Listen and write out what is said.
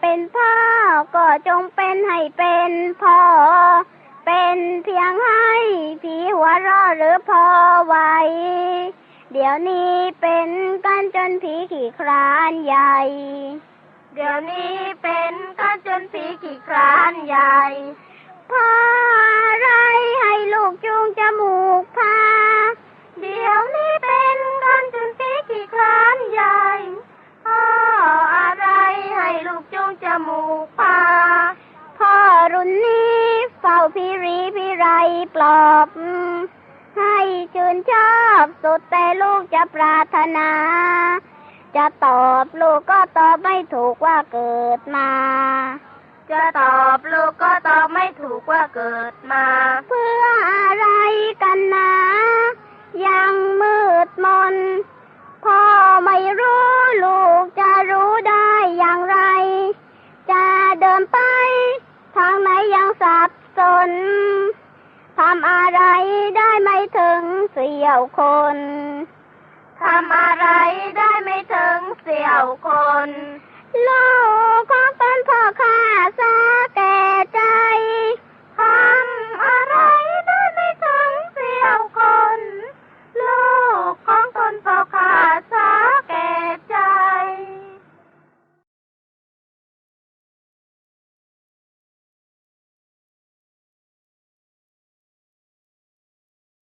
เป็นพ่อก็จงเป็นให้เป็นพ่อ เป็นเพียงให้ผีหัวรอหรือพอไวเดี๋ยวนี้เป็นกันจนผีขี่ครานใหญ่ เดี๋ยวนี้เป็นกันจนผีขี่ครานใหญ่พราะอะไรให้ลูกจูงจมูก จูงจมูกพาพ่อรุ่นนี้เฝ้าพิรีพิไรปลอบ ให้ชื่นชอบสุดแต่ลูกจะปรารถนา จะตอบลูกก็ตอบไม่ถูกว่าเกิดมา จะตอบลูกก็ตอบไม่ถูกว่าเกิดมา ดินไป ทางไหนยังสับสนทำอะไรได้ไม่ถึงเสี่ยวคนทำอะไรได้ไม่ถึงเสี่ยวคน โลกของตนพ่อข้าซา